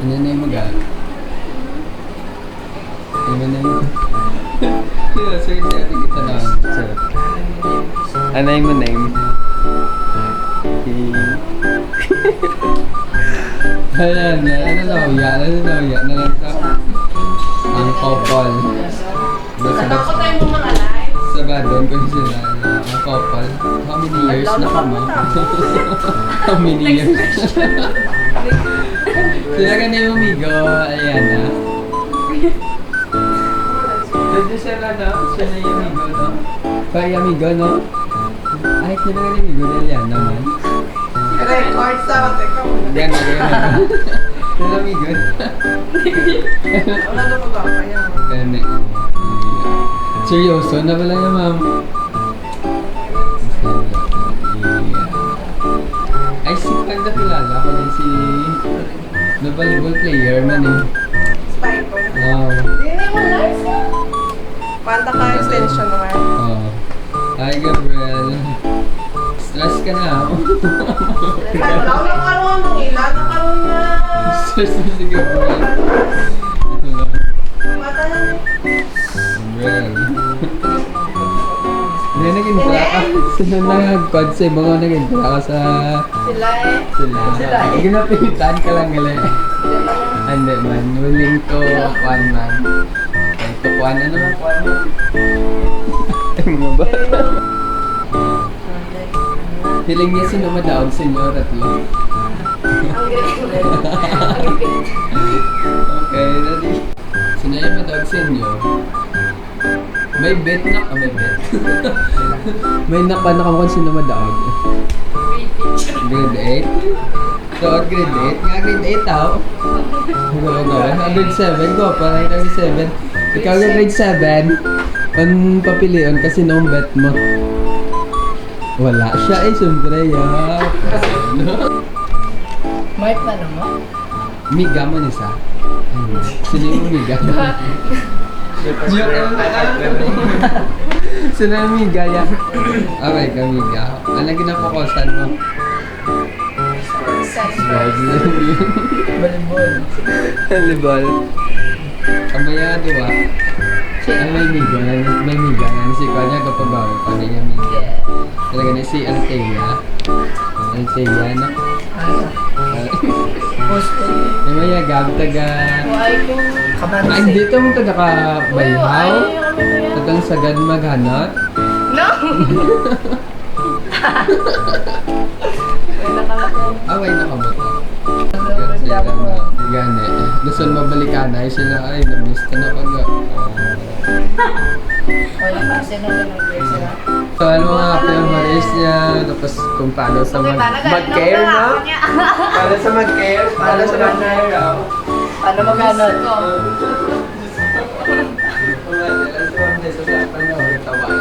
Ano na yung mag Ano na yung... Yeah, sir, sir, kita lang. Sir. Ano yung name? Ayan, ano daw yan? Ano daw yan? Ano daw Ang couple. Basta Ako tayo mo mga live. sa badon ko sila na ang couple. How many years na ka mo? How many years? Sila ka na yung amigo. Ayan na. Pwede sila na. Siya na yung amigo, no? Pa yung amigo, no? Ay, sila ka na yung amigo na yan naman. Record sa teka mo. Yan na, yan na. Sila amigo. Wala na magpapaya. Kani. Seryoso na pala yan, ma'am. Volleyball player man eh. Spike ko. Wow. Hindi na mo live. Panta ka extension naman. Oh. Hi, Gabriel. Stress ka na. ah. Wala ko lang karoon ng ilan. Ang karoon niya. Stress na si Gabriel. Sino nag-quad sa mga naging ka sa... Sila eh. Sila. Sila eh. Ginapitan ka lang gali. Hindi man. Willing to one man. Ay, to kuan. Ano man kuan mo? Ay, mga ba? Hiling niya sino madaog sa inyo tatlo. Okay, ready? Sino yung madaog sa inyo? May bet na ka, may bet. may naka na kung sino madaog. Grade 8? So, at grade 8? Nga grade 8 tao? Go, go. Grade 7 ko, parang grade 7. Ikaw yung grade 7, ang papilion kasi noong bet mo. Wala siya eh, siyempre, yak. Mark na naman. Miga mo nisa. Sino yung miga? Joke lang na. Sino yung miga ya? Okay ka miga. Ano ginapokusan mo? Sports na yun. Volleyball. Volleyball. Kamaya diba? Ay, may miga na. May miga na. Si Kanya kapag bago na niya miga. Talaga na si Antea. Antea, no? Yung mga gab, taga... Ko. Ay, dito mo taga ka bayhaw? Tagang sagad maghanot? No! Wala ka lang. Away na kamuta. Gani. Gusto mabalikan ay sila ay namiss ka na pag... Wala kasi nung nag-break sila. So, ano mga memories niya, tapos kung paano sa mag mag-care, no? Paano sa mag-care? Paano sa mag-care, oh? Ano magkano?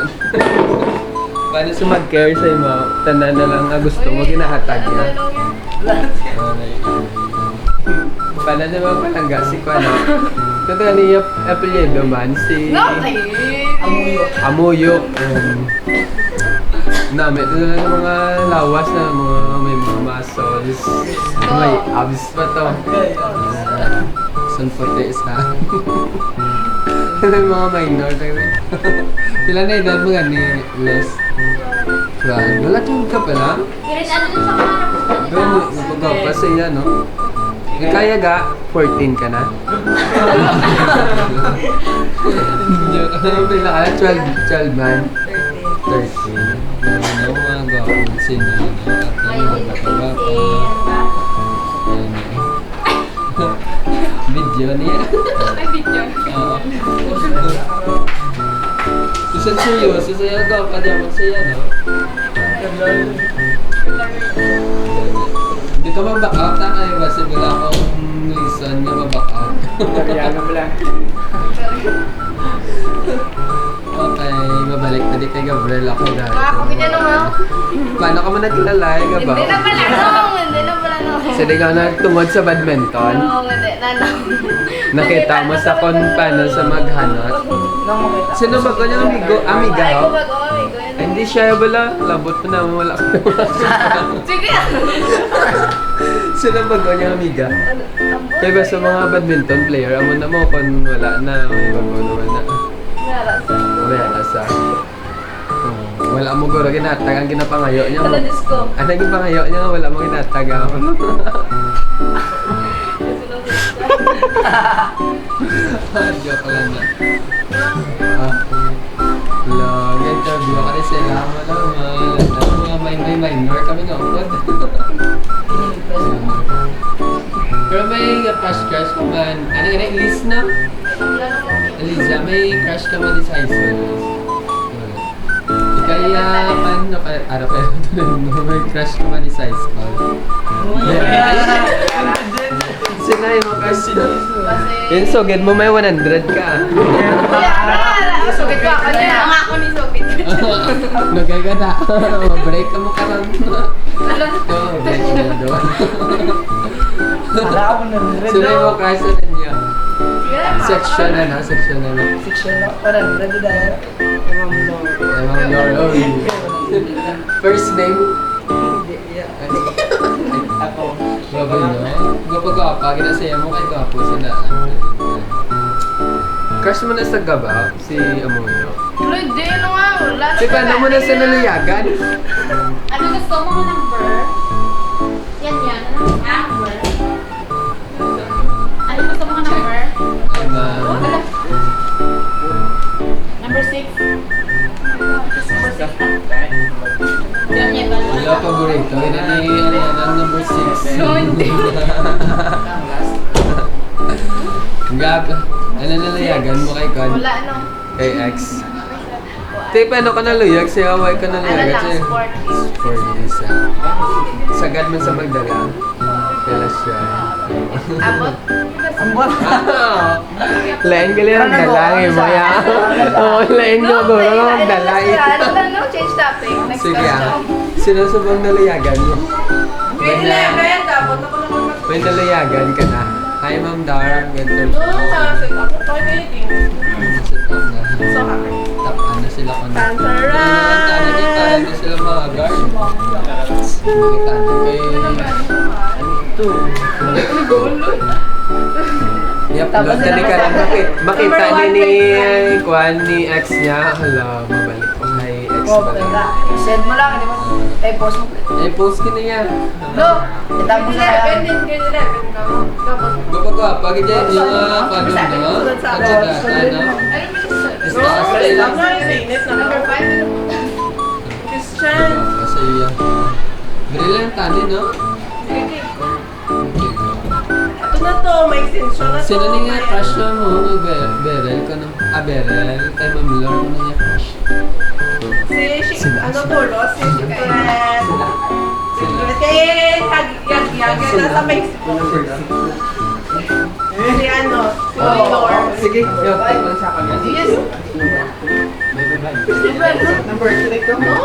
Paano sa mag-care sa imo? Tanda na lang nga gusto mo, ginahatag niya. Paano naman palangga si Kuano? Ito nga niya apelyido man, si... No, tayo! Amuyok. Amuyok. Um, Nami, ito na ng mga lawas na mga may mga muscles. May abs pa to. Sun puti isa. Yung mga minor? Sila na edad mo ni Les? Saan? Wala kang ka pala? Kirit ano dun sa mga Doon, napagaw pa sa iya, no? Eh, kaya ga, 14 ka na? Ano pila ka? 12, 12 man? 13. Ano mga gawin sila? Ano mga bata-bata? Ayan. Video niya. Susan seryoso sa'yo ka pa di ako sa'yo, no? Hindi ka ma-back out na kayo kasi wala akong na ma-back out. Italiano mo lang. Okay, mabalik na di kay Gabriel ako dahil. Mga kumidya naman. Paano ka man nakilala, eh, Gabaw? Hindi na pala no. Hindi na pala no. Sige ka nagtungod sa badminton. Oo, hindi na no. Nakita mo sa kon paano sa maghanot. Sino ba kanyang amigo? Amiga? Ay, ho? kumag, oh, amigo. Hindi siya wala. Labot mo na wala. Sige. Sino ba niya amiga? Kaya ba sa mga badminton player, amo na mo kung wala na, may bago naman na. Wala sa. Wala sa. Wala mo guro ginatag ang ginapangayo niya mo. Sa disco. Ang naging pangayo niya wala mo ginatag ako. Joke lang na. Ah. Long interview ka rin sila. Ano mga may may minor kami nga upod. Pero may crush crush ko man. Ano nga na, Elise na? Eliza, may crush ka man sa high school. Kaya, paano ka, araw kayo mo, may crush ka man sa high school. Sinay mo kasi. Yun, get mo may 100 ka. Sugit ko ako niya. Ang ako ni Sugit. Nagagada. Break ka mo karon. Oh, break ka na doon. Wala ako ng red. Sinay mo sa niya. Section na na, section na na. Section na. Parang red dahil. Own. First name? Ako. Baboy no? Gwapo gwapa, ginasaya mo kay gwapo sa daan. Crush mo na sa gaba, si Amonyo. Tuloy din ano nga. Wala na Si paano mo na sa nalayagan? Ano gusto mo ng number? Paborito. Ina ni ano yan, ang number 6. No, hindi. Gab, ano nalayagan mo kay Con? Wala ano. Kay X. Te, paano ka nalayag? Si Hawaii ka Ano nalayagan lang, siya. sport. For this, ah. Sagad man sa Magdala. Kaya siya. Abot. Ang buwan. Lain ka lang ang dalangin mo, ya. Oo, lain ka ba? Ang dalangin. Ano lang, no? Change topic. Next Sige, ah. question. Bang nalayagan mo? Na yan, Brian. Tapos ako naman mag- May nalayagan ka na. Hi, Ma'am Dar. Ganito. Doon sa set up. Ito ay dating. Sit up na. So. Tap, ano sila na. Tantara! Ano din para na sila mga guard. Nakita niyo kay... Yep, Tapos doon tali ka sila lang. Makit, makita ni ni Kwan ni ex niya. Hala, mabalik Oh, lang. Send mo lang. Hindi mo. Eh, post mo. Eh, post ka na yan. No. Itapos na kaya. 11 din kayo 11 ka mo. Tapos, Gapa ka, pag dyan yung mga na, ang data na. no, Stars first tayo. lang na yung init na Number number 5. Christian. Kasi yan. Brilliant tani, no? Ito na to, may extension na to. Sino nga crush na mo? Ber Berel ka no? Ah, Berel. Kay Ma'am Lord mo na niya ano to, no? Si Secret. Secret. Kay Yag Yag Yag. Nasa Mexico. Si ano, si Lord. Sige, yo, lang sa kanya. Yes. Number 3 ko mo?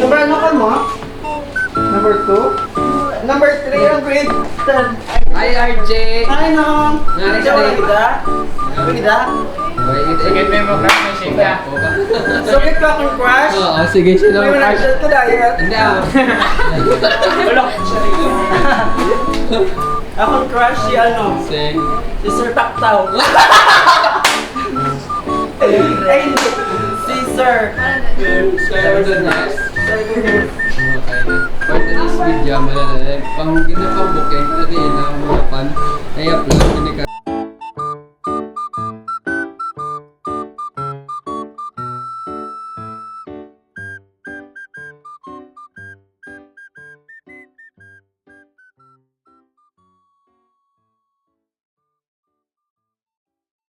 Number ano ka mo? Number 2? Number 3 ang grade 10. Hi, RJ! Ay, no. Nari ka Wala rin. kita. Wala kita. Sige, may mo crush na siya ka. So, get ka akong crush. Oo, sige, sino May ang wala crush? siya ko dahil. Hindi ah. Akong crush si ano? Si... Si Sir Taktaw. Ay, si Sir. Sir Donas. Sir Gunes. Okay. For today's video, malala, pang ginapang booking na din ang mga pan, ay upload